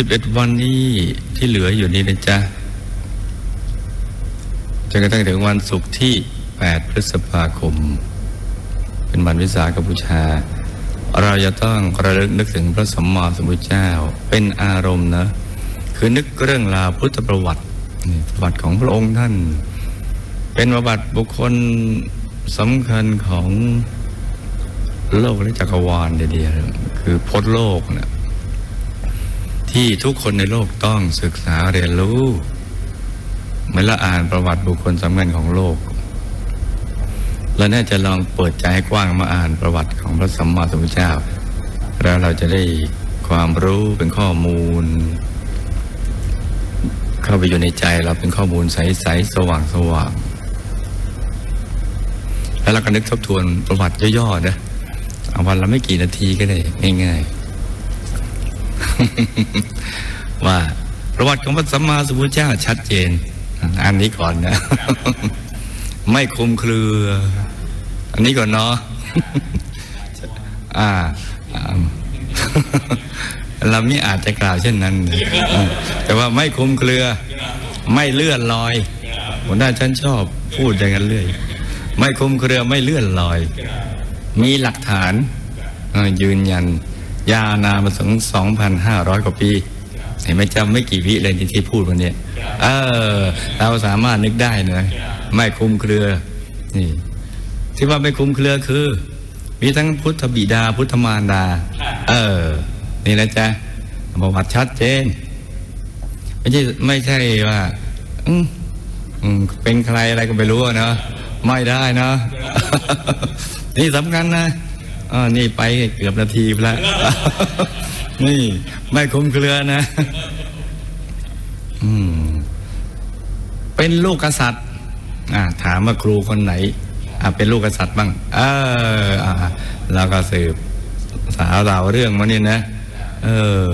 สิบเอ็ดวันนี้ที่เหลืออยู่นี้นะจ๊ะจนกระทั่งถึงวันศุกร์ที่ 8 พฤษภาคม เป็นวันวิสาขบูชา เราจะต้องระลึกนึกถึงพระสัมมาสัมพุทธเจ้า เป็นอารมณ์นะ คือนึกเรื่องราวพุทธประวัติประวัติของพระองค์ท่าน เป็นประวัติบุคคลสำคัญของโลกและจักรวาลเดียวๆคือพจนโลกนะ ที่ทุกคนในโลกต้องศึกษาเรียนรู้เมื่อเราอ่านประวัติบุคคลสำคัญของโลกเราน่าจะลองเปิดใจให้กว้างมาอ่านประวัติของพระสัมมาสัมพุทธเจ้า แล้วเราจะได้ความรู้เป็นข้อมูล เข้าไปอยู่ในใจเราเป็นข้อมูลใสๆสว่างสว่างๆแล้วเราก็นึกทบทวนประวัติย่อๆนะเอาวันละไม่กี่นาทีก็ได้ง่ายๆ ว่าประวัติของพระสัมมาสัมพุทธเจ้าชัดเจน อันนี้ก่อนนะ ไม่คุมเครือ อันนี้ก่อนเนาะอ่าเราไม่อาจจะกล่าวเช่นนั้น แต่ว่าไม่คุมเครือ ไม่เลื่อนลอยหัวหน้าฉันชอบพูดอย่างนั้นเรื่อย ไม่คุมเครือไม่เลื่อนลอย มีหลักฐานยืนยัน ยาวนานมาถึง 2,500 กว่าปีเห็นไหมจำไม่กี่วิเลยที่พูดวันนี้เออ เราสามารถนึกได้นะไม่คลุมเครือ นี่ ที่ว่าไม่คลุมเครือคือ มีทั้งพุทธบิดาพุทธมารดา เออ นี่นะจ๊ะประวัติชัดเจน ไม่ใช่ไม่ใช่ว่าอืมเป็นใครอะไรก็ไม่รู้เนาะไม่ได้เนาะนี่สำคัญนะ อ๋อนี่ไปเกือบนาทีแล้ว นี่ไม่คลุมเครือนะ อืม เป็นลูกกษัตริย์ อ่า ถามว่าครูคนไหน อ่าเป็นลูกกษัตริย์บ้าง เออ อ่าแล้วก็สืบสาวเราเรื่องมานี่นะ เออ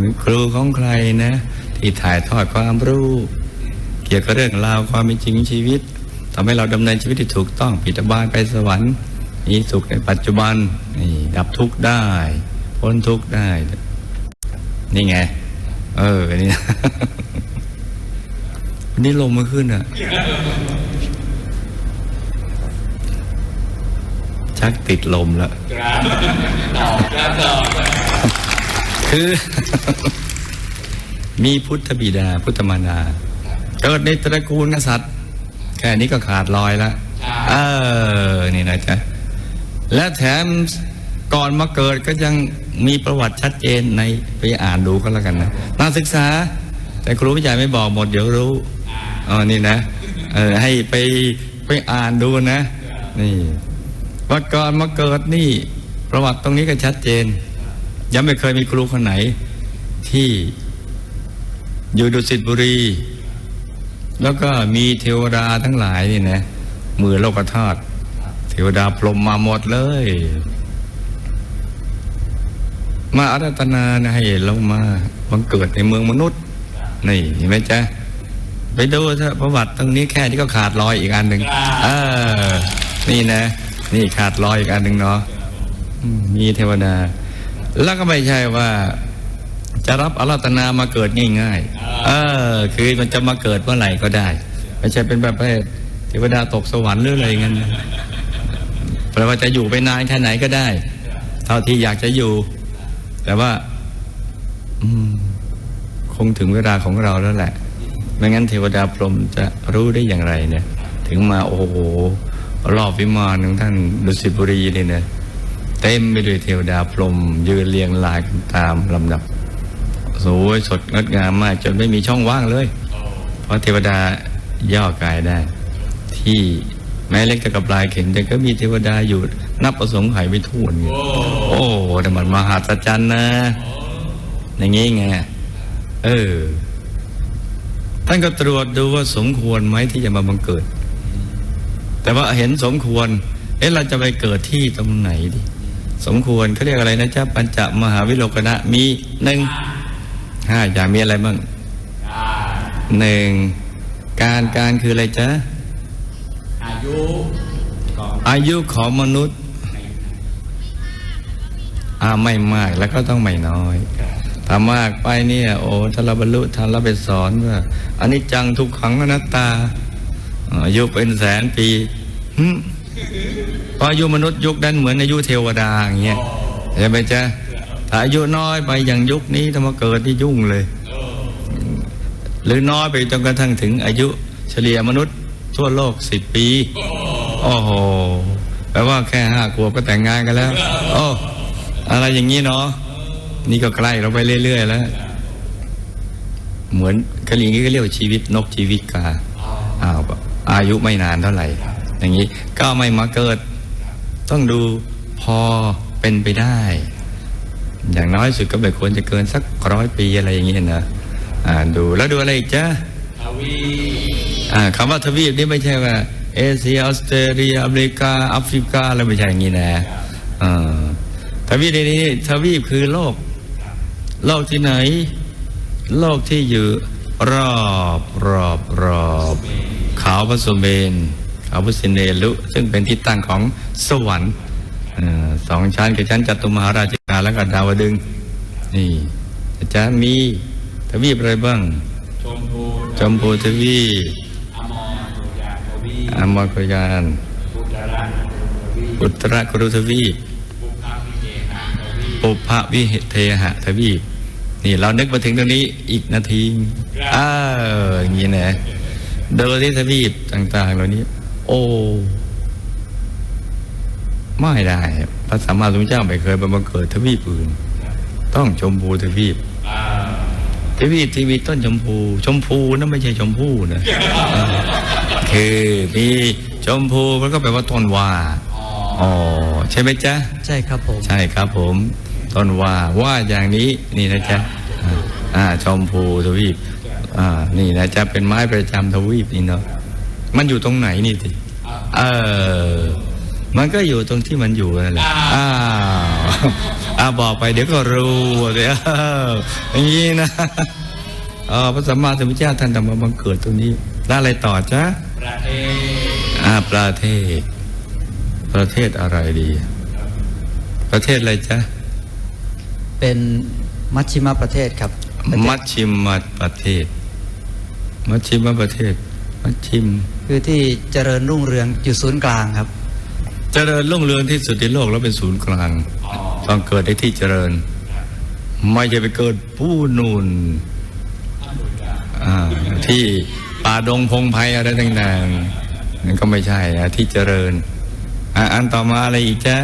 มีครูของใครนะ ที่ถ่ายทอดความรู้ เกี่ยวกับเรื่องราวความเป็นจริงชีวิตทำให้เราดำเนินชีวิตที่ถูกต้องปิดบานไปสวรรค์ มีสุขในปัจจุบันนี่ดับทุกข์ได้ พ้นทุกข์ได้ นี่ไง เอออันนี้วันนี้ลมมาขึ้นอะ ชักติดลมแล้วคือ มีพุทธบิดา พุทธมารดาเกิดในตระกูลกษัตริย์ แค่นี้ก็ขาดลอยแล้ว เออ นี่นะจ๊ะ และแถมก่อนมาเกิดก็ยังมีประวัติชัดเจนในไปอ่านดูก็แล้วกันนะน่าศึกษา แต่ครูวิจัยไม่บอกหมดเดี๋ยวรู้อ๋อนี่นะเออให้ไปไปอ่านดูนะ นี่ว่าก่อนมาเกิดนี่ประวัติตรงนี้ก็ชัดเจน ยังไม่เคยมีครูคนไหน ที่อยู่ดุสิตบุรี แล้วก็มีเทวดาทั้งหลายนี่นะมือโลกธาตุ วดาพรมมาหมดเลย มาอารัตนานะให้ลงมาบังเกิดในเมืองมนุษย์ นี่เห็นไหมจ๊ะ ไปดูเถอะประวัติตรงนี้แค่นี้ก็ขาดลอยอีกอันหนึ่งเออ นี่นะ นี่ขาดลอยอีกอันหนึ่งเนาะมีเทวดา แล้วก็ไม่ใช่ว่าจะรับอาราธนามาเกิดง่ายๆ เออ คือมันจะมาเกิดเมื่อไหร่ก็ได้ ไม่ใช่เป็นแบบเทเทวดาตกสวรรค์หรืออะไรอย่างนั้นนะ แปลว่าจะอยู่ไปนานแค่ไหนก็ได้ เท่าที่อยากจะอยู่ แต่ว่าคงถึงเวลาของเราแล้วแหละ ไม่งั้นเทวดาพรหมจะรู้ได้อย่างไรเนี่ย ถึงมาโอ้โหรอบวิมานของท่านดุสิตบุรีนี่นะเต็มไปด้วยเทวดาพรหมยืนเรียงรายตามลำดับสวยสดงดงามมากจนไม่มีช่องว่างเลย เพราะเทวดาย่อกายได้ ที่ แม้เล็กแต่กับปลายเข็มแต่ก็มีเทวดาอยู่ นับประสงค์หายไม่ถ้วนไงโอ้แต่มันมหัศจรรย์นะ อย่างงี้ไงเออ ท่านก็ตรวจดูว่าสมควรไหมที่จะมาบังเกิด แต่ว่าเห็นสมควร เอ๊ะเราจะไปเกิดที่ตรงไหนดิสมควรเขาเรียกอะไรนะจ๊ะปัญจมหาวิโลกนะมีหนึ่งห้าอย่างมีอะไรบ้างหนึ่งการการคืออะไรจ๊ะอา ยุของอายุของมนุษย์อ่าไม่มากแล้วก็ต้องไม่น้อยถ้ามากไปเนี่ย โอ้ถ้าเราบรรลุถ้าเราไปสอนว่าอันนี้จังทุกขังอนัตตาอายุเป็นแสนปีหึเพราะอายุมนุษย์ยุคนั้นเหมือนอายุเทวดาอย่างเงี้ยใช่ไหมจ๊ะถ้าอายุน้อยไปอย่างยุคนี้ถ้ามาเกิดที่ยุ่งเลย หรือน้อยไปจนกระทั่งถึงอายุเฉลี่ยมนุษย์ ทั่วโลกสิบปี โอ้โห แปลว่าแค่ห้าขวบก็แต่งงานกันแล้ว โอ้ อะไรอย่างนี้เนาะ นี่ก็ใกล้เราไปเรื่อย ๆ แล้ว เหมือนกะลีนี้ก็เรียกว่าชีวิตนกชีวิตกา อ้าวอายุไม่นานเท่าไหร่ อย่างนี้ก็ไม่มาเกิด ต้องดูพอเป็นไปได้ อย่างน้อยสุดก็ไม่ควรจะเกินสักร้อยปีอะไรอย่างนี้นะ อ่าดูแล้วดูอะไรอีกจ้าทวี คำว่าทวีปนี่ไม่ใช่ว่า เอเชียออสเตรเลียอเมริกาแอฟริกาแล้วไม่ใช่อย่างนี้นะอ่าทวีปในนี้ทวีปคือโลก โลกที่ไหน โลกที่อยู่ รอบรอบรอบเขาพระสุเมนเขาพระสินเนลุซึ่งเป็นที่ตั้งของสวรรค์อาสองชั้นคือชั้นจตุมหาราชิกาและก็ดาวดึงส์นี่อาจารย์มีทวีปอะไรบ้าง ชมพูจมพูทวีปอมรสุยาทวี อมกยานพุทธรัตน์ทวีอุตรกุรุทวีปปุพวิเกหะทวีปุพพวิเทหะทวีปนี่เรานึกมาถึงตรงนี้อีกนาทีอ้าวอย่างนี้นะโดยที่ทวีปต่าง ๆ เหล่านี้ โอ้ไม่ได้พระสัมมาสัมพุทธเจ้าไม่เคยบังเกิดทวีปอื่น ต้องชมพูทวีปทวีปที่มีต้นชมพู ชมพูนั่นไม่ใช่ชมพูนะ คือมีชมพูมันก็แปลว่าต้นว่าอ๋ออ๋อใช่ไหมจ๊ะ ใช่ครับผม ใช่ครับผม ต้นว่าว่าอย่างนี้นี่นะจ๊ะอ่าอ่าชมพูทวีปอ่านี่นะจ๊ะเป็นไม้ประจำทวีปนี่เนาะมันอยู่ตรงไหนนี่สิเออมันก็อยู่ตรงที่มันอยู่นั่นแหละอ้าวอ่าบอกไปเดี๋ยวก็รู้เดี๋ยวอย่างนี้นะเออพระสัมมาสัมพุทธเจ้าท่านทำมาบังเกิดตรงนี้แล้วอะไรต่อจ๊ะ ประเทศอ่าประเทศ ประเทศอะไรดี ประเทศอะไรจ๊ะ เป็นมัชชิมประเทศครับประเทศมัชชิมประเทศ มัชชิมประเทศ มัชชิม คือที่เจริญรุ่งเรืองอยู่ศูนย์กลางครับ เจริญรุ่งเรืองที่สุดในโลกแล้วเป็นศูนย์กลางต้องเกิดในที่เจริญ ไม่จะไปเกิดผู้นูนอ่าที่ ป่าดงพงไพอะไรต่างๆนั่นก็ไม่ใช่นะที่เจริญอันต่อมาอะไรอีกจ๊ะ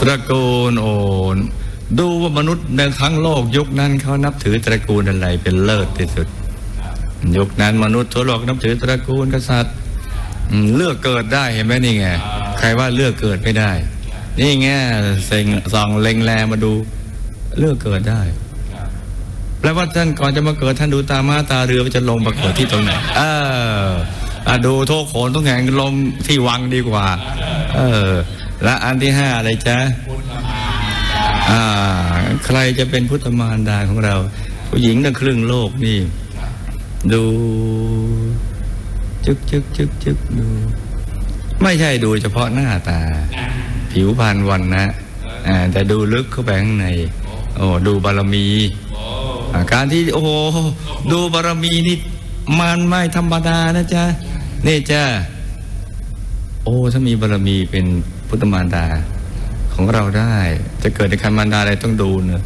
ตระกูลโอนดูว่ามนุษย์ในทั้งโลกยุคนั้นเขานับถือตระกูลอะไรเป็นเลิศที่สุด ยุคนั้นมนุษย์ทั่วโลกนับถือตระกูลกษัตริย์ เลือกเกิดได้เห็นไหมนี่ไงใครว่าเลือกเกิดไม่ได้ นี่ไงเซ็งส่องเล็งแลมาดู เลือกเกิดได้ แปลว่าท่านก่อนจะมาเกิดท่านดูตามาตาเรือว่าจะลงมาเกิดที่ตรงไหน เอออะดูโทษโขนต้องแข่งลงที่วังดีกว่า เออ และอันที่ห้าอะไรจ๊ะพุทธมาอ่า ใครจะเป็นพุทธมารดาของเรา ผู้หญิงตั้งครึ่งโลกนี่ ดูจึกจึกจึกจึกดู ไม่ใช่ดูเฉพาะหน้าตา ผิวพรรณวันนะอ่าแต่ดูลึกเข้าไปข้างใน โอ้ดูบารมีอ่า การที่โอ้โหดูบารมีนี่มันไม่ธรรมดานะจ๊ะนี่จ้ะโอ้ถ้ามีบารมีเป็นพุทธมารดาของเราได้ จะเกิดในคันมารดาอะไรต้องดูเนอะ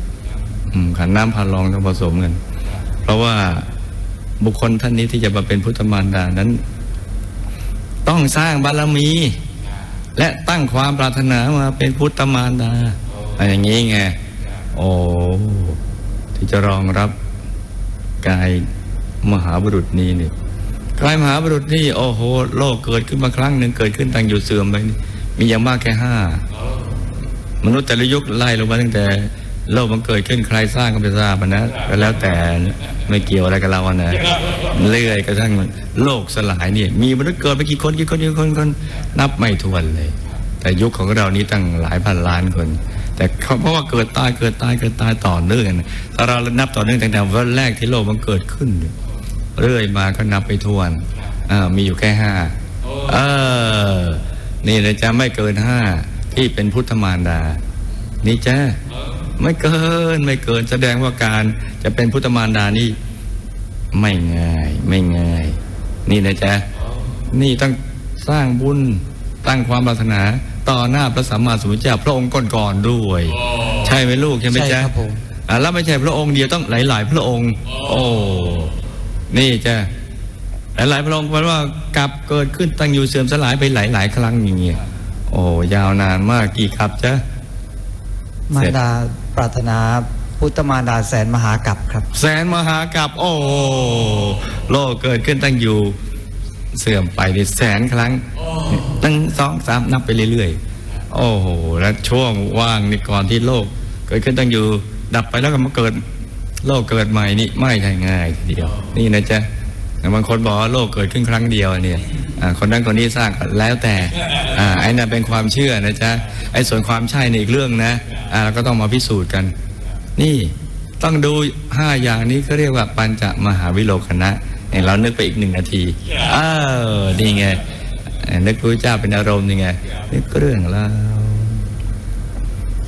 ขันน้ำพันลองต้องผสมกันเพราะว่าบุคคลท่านนี้ที่จะมาเป็นพุทธมารดานั้น ต้องสร้างบารมี และตั้งความปรารถนามาเป็นพุทธมารดาอะไรอย่างนี้ไงโอ้ ที่จะรองรับกายมหาบุรุษนี้นี่กายมหาบุรุษนี่โอ้โห โลกเกิดขึ้นมาครั้งหนึ่งเกิดขึ้นตั้งอยู่เสื่อมไปมีอย่างมากแค่ห้ามนุษย์แต่ละยุคไล่ลงมาตั้งแต่โลกมันเกิดขึ้นใครสร้างก็ไม่ทราบนะก็แล้วแต่ไม่เกี่ยวอะไรกับเราอะนะเรื่อยกระทั่งโลกสลายเนี่ย มีมนุษย์เกิดไปกี่คนกี่คนกี่คนคนนับไม่ถ้วนเลย แต่ยุคของเรานี้ตั้งหลายพันล้านคน แต่เขาเพราะว่าเกิดตายเกิดตายเกิดตายต่อเนื่องนะถ้าเรานับต่อเนื่องตั้งแต่วันแรกที่โลกมันเกิดขึ้น เรื่อยมาก็นับไปทวนอ่ามีอยู่แค่ห้าเออ นี่นะจ๊ะไม่เกินห้าที่เป็นพุทธมารดา นี่จ้าไม่เกินไม่เกินแสดงว่าการจะเป็นพุทธมารดานี่ไม่ง่าย ไม่ง่าย นี่นะจ๊ะนี่ต้องสร้างบุญตั้งความปรารถนา ต่อหน้าพระสัมมาสัมพุทธเจ้าพระองค์ก่อนๆด้วย ใช่ไหมลูกใช่ไหมใช่จ๊ะครับผมอะแล้วไม่ใช่พระองค์เดียวต้องหลาย ๆ พระองค์ โอ้นี่จ้ะหลาย ๆ พระองค์แปลว่ากลับเกิดขึ้นตั้งอยู่เสื่อมสลายไปหลาย ๆ ครั้งอย่างเงี้ยโอ้ยาวนานมากกี่ครับจ๊ะมารดาปรารถนาพุทธมารดาแสนมหากัปครับ แสนมหากับ โอ้โลกเกิดขึ้นตั้งอยู่ เสื่อมไปในแสนครั้งตั้งสองสามนับไปเรื่อยๆ โอ้โห แล้วช่วงว่างนี่ก่อนที่โลก เกิดขึ้นตั้งอยู่ ดับไปแล้วก็มาเกิด โลกเกิดใหม่นี่ไม่ใช่ง่ายทีเดียว นี่นะจ๊ะแต่บางคนบอกว่าโลกเกิดขึ้นครั้งเดียวเนี่ยอ่าคนนั้นคนนี้สร้างก็แล้วแต่อ่าไอ้นั่นเป็นความเชื่อนะจ๊ะไอ้ส่วนความใช่ในอีกเรื่องนะอ่าเราก็ต้องมาพิสูจน์กัน นี่ต้องดูห้าอย่างนี้ก็เรียกว่าปัญจมหาวิโลกนะ เนี่ยเรานึกไปอีกหนึ่งนาทีเออนี่ไงเอ่อนึกพระเจ้าเป็นอารมณ์นี่ไงนึกเรื่องแล้ว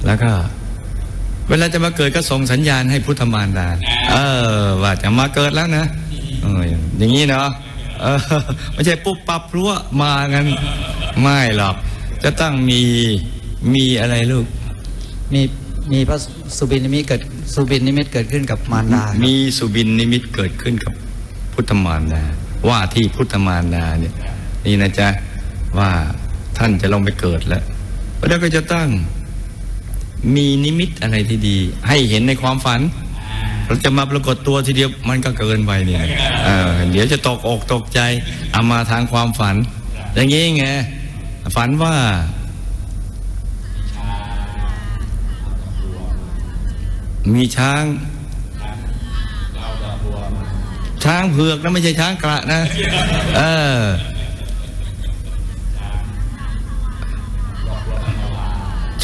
แล้วก็ เวลาจะมาเกิดก็ส่งสัญญาณให้พุทธมารดาเออ ว่าจะมาเกิดแล้วนะเอออย่างนี้เนาะเออไม่ใช่ปุ๊บปับพรั่วมากันไม่หรอก จะต้องมีมีอะไรลูก มีมีพระสุบินนิมิตเกิดสุบินนิมิตเกิดขึ้นกับมารดาครับมีสุบินนิมิตเกิดขึ้นกับ พุทธมารดาว่าที่พุทธมารดาเนี่ยนี่นะจ๊ะว่าท่านจะลงไปเกิดแล้วแล้วก็จะตั้งมีนิมิตอะไรที่ดี ให้เห็นในความฝันเราจะมาปรากฏตัวทีเดียวมันก็เกินไปเนี่ยเเดี๋ยวจะตกอกตกใจเอามาทางความฝัน อย่างนี้ไงฝันว่ามีช้าง ช้างเผือกนะไม่ใช่ช้างกระนะ เออ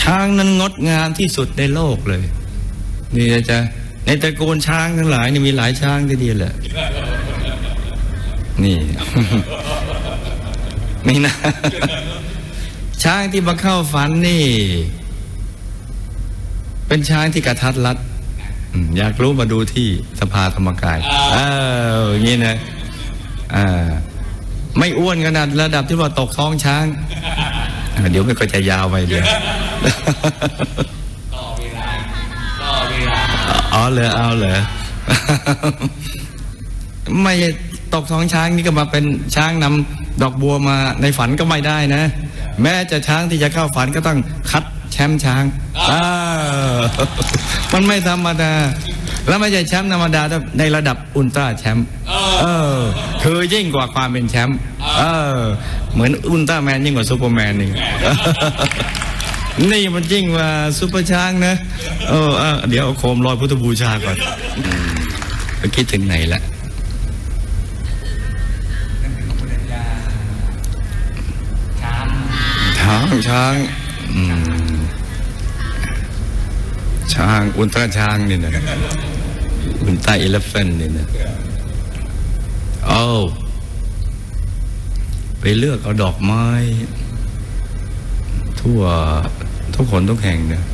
ช้างนั้นงดงามที่สุดในโลกเลย นี่นะจ๊ะในตระกูลช้างทั้งหลายนี่มีหลายช้างทีเดียวแหละนี่นี่นะ ช้างที่มาเข้าฝันนี่ เป็นช้างที่กระทัดรัด อืมอยากรู้มาดูที่สภาธรรมกายเอออย่างนี้นะอ่าไม่อ้วนขนาดระดับที่ว่าตกท้องช้างอ่าเดี๋ยวมันก็จะยาวไปเดี๋ยวต่อเวลาต่อเวลาอ๋อเหรอเอาเหรอไม่ตกท้องช้างนี่ก็มาเป็นช้างนำดอกบัวมาในฝันก็ไม่ได้นะ แม้จะช้างที่จะเข้าฝันก็ต้องคัด แชมป์ช้างอ่ามันไม่ธรรมดา แล้วไม่ใช่แชมป์ธรรมดาแต่ในระดับอุลตร้าแชมป์เออคือยิ่งกว่าความเป็นแชมป์เออ เหมือนอุลตร้าแมนยิ่งกว่าซูเปอร์แมนนี่นี่มันยิ่งกว่าซุปเปอร์ช้างนะเออเออเดี๋ยวเอาโคมลอยพุทธบูชาก่อนอืมไปคิดถึงไหนละช้างช้าง ช้าง อุลตร้าช้างนี่นะอุลตร้าเอลเฟนนี่นะเอาไปเลือกเอาดอกไม้ ทั่วทุกคนทุกแห่งเนี่ย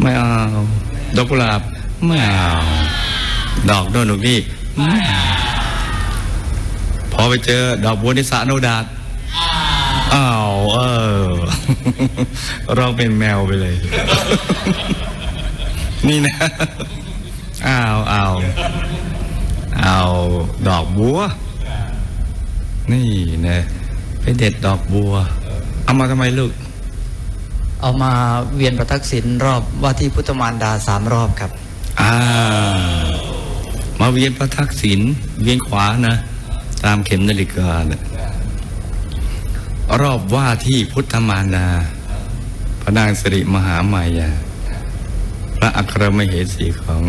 ไม่เอา ดอกกุหลาบไม่เอาดอกโนนดอกนี่ไม่เอาพอไปเจอ ดอกบัวนิสาโนดาดอ้าวเออ เราเป็นแมวไปเลย นี่นะอ้าวอ้าวเอาดอกบัว นี่นะไปเด็ดดอกบัว เอามาทำไมลูก เอามาเวียนประทักษิณรอบว่าที่พุทธมารดาสามรอบครับอ่ามาเวียนพระทักษิณเวียนขวานะ ตามเข็มนาฬิกานะรอบว่าที่พุทธมารดาพระนางสิริมหามายาพ ระอัครมเหสีของ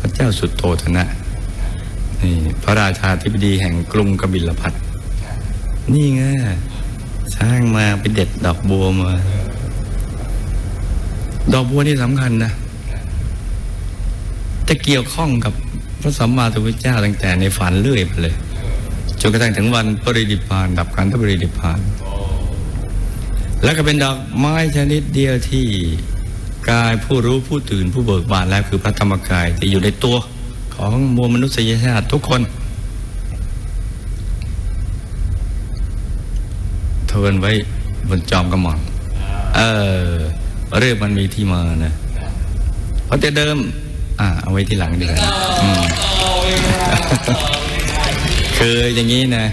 พระเจ้าสุดโตธนะนี่พระราชาธิบดีแห่งกรุงกบิลพัทนี่ไงสร้างมาไปเด็ดดอกบัวมา ดอกบัวนี่สำคัญนะ จะเกี่ยวข้องกับพระสัมมาสัมพุทธเจ้าตั้งแต่ในฝันเรื่อยไปเลยจนกระทั่งถึงวันปรินิพาน ดับขันธปรินิพาน แล้วก็เป็นดอกไม้ชนิดเดียวที่ กายผู้รู้ผู้ตื่นผู้เบิกบานแล้วคือพระธรรมกายที่อยู่ในตัวของมวลมนุษยชาติทุกคนเทินไว้บนจอมกระหม่อมเออ เรื่องมันมีที่มานะเพราะแต่เดิม อ่า เอาไว้ที่หลังดีกว่าคืออย่างนี้นะ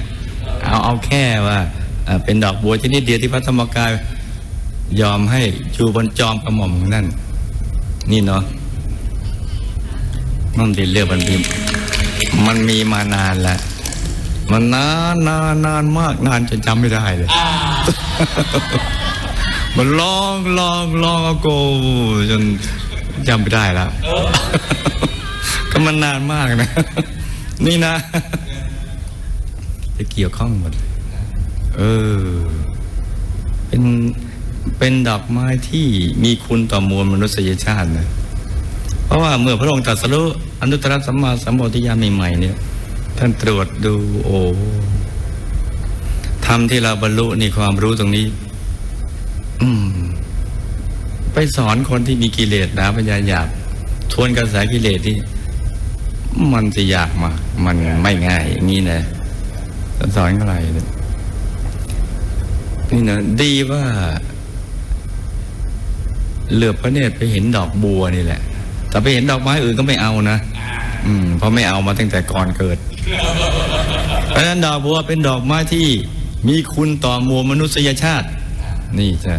เอาเอาแค่ว่าอ่าเป็นดอกบัวชนิดเดียวที่พระธรรมกาย ยอมให้อยู่บนจอมกระหม่อมของนั่น นี่เนาะมันเป็นเรื่องมันมีมันมีมานานแล้วมันนานนานนานมากนานจนจำไม่ได้เลย มันลองลองลองเอาโกจนจำไม่ได้แล้ว ก็มันนานมากนะ นี่นะ จะเกี่ยวข้องหมด เออ เป็น เป็นดอกไม้ที่มีคุณต่อมวลมนุษยชาตินะเพราะว่าเมื่อพระองค์ตรัสรู้อนุตตรสัมมาสัมโพธิญาใหม่ๆเนี่ย ท่านตรวจดูโอ้ทำที่เราบรรลุนี่ความรู้ตรงนี้ อืม ไปสอนคนที่มีกิเลสนะปัญญาหยาบทวนกระแสกิเลสที่มันจะยากมาก มันไม่ง่ายอย่างนี้นะสอนอะไรนี่ยนี่นะดีว่า เหลือบพระเนตรไปเห็นดอกบัวนี่แหละ แต่ไปเห็นดอกไม้อื่นก็ไม่เอานะ อืมเพราะไม่เอามาตั้งแต่ก่อนเกิด เพราะฉะนั้นดอกบัวเป็นดอกไม้ที่มีคุณต่อมวลมนุษยชาติ นี่จ้ะ